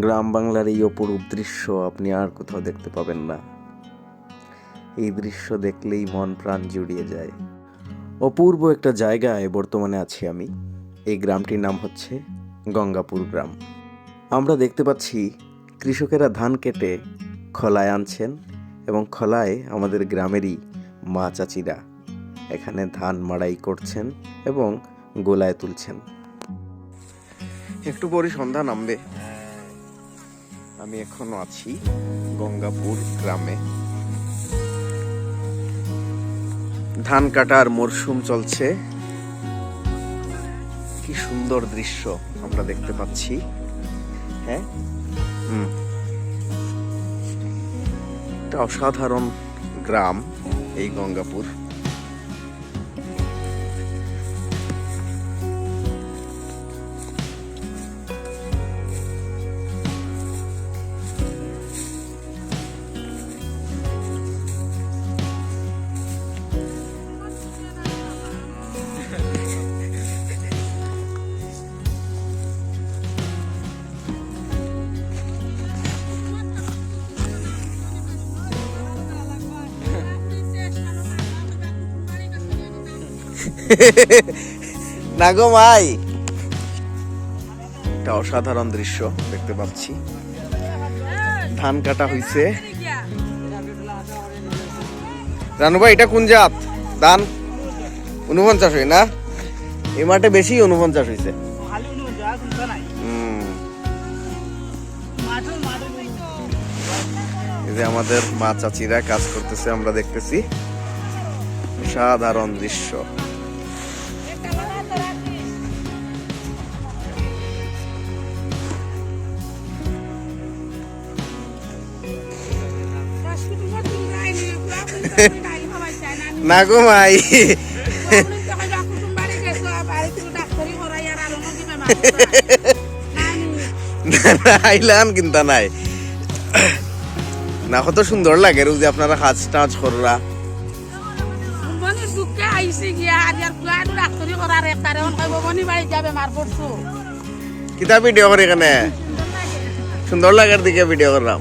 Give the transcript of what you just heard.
গ্রাম বাংলার এই অপরূপ দৃশ্য আপনি আর কোথাও দেখতে পাবেন না। এই দৃশ্য দেখলেই মন প্রাণ জুড়িয়ে যায়। অপূর্ব একটা জায়গায় বর্তমানে আছি আমি। এই গ্রামটির নাম হচ্ছে গঙ্গাপুর গ্রাম। আমরা দেখতে পাচ্ছি কৃষকেরা ধান কেটে খলায় আনছেন এবং খলায় আমাদের গ্রামেরই মা চাচিরা এখানে ধান মাড়াই করছেন এবং গোলায় তুলছেন। একটু পরে সন্ধ্যা নামবে। আমি এখনও আছি গঙ্গাপুর গ্রামে। ধান কাটার মরশুম চলছে। কি সুন্দর দৃশ্য আমরা দেখতে পাচ্ছি। হ্যাঁ? হুম। অসাধারণ গ্রাম এই গঙ্গাপুর। না গো মাই একটা অসাধারণ দৃশ্য দেখতে পাচ্ছি। ধান কাটা হইছে। রানু ভাই এটা কোন জাত? ধান? উনপঞ্চাশ হয় না? এ মাঠে বেশি উনপঞ্চাশ হয়েছে যে আমাদের মা চাচিরা কাজ করতেছে আমরা দেখতেছি। সাধারণ দৃশ্য। না গো মাই আইলান কিন্তু নাই। না কত সুন্দর লাগে রোজ যে আপনারা কাজ টাজ কররা। কিতা ভিডিও করি এখানে? সুন্দর লাগার দিকে ভিডিও করলাম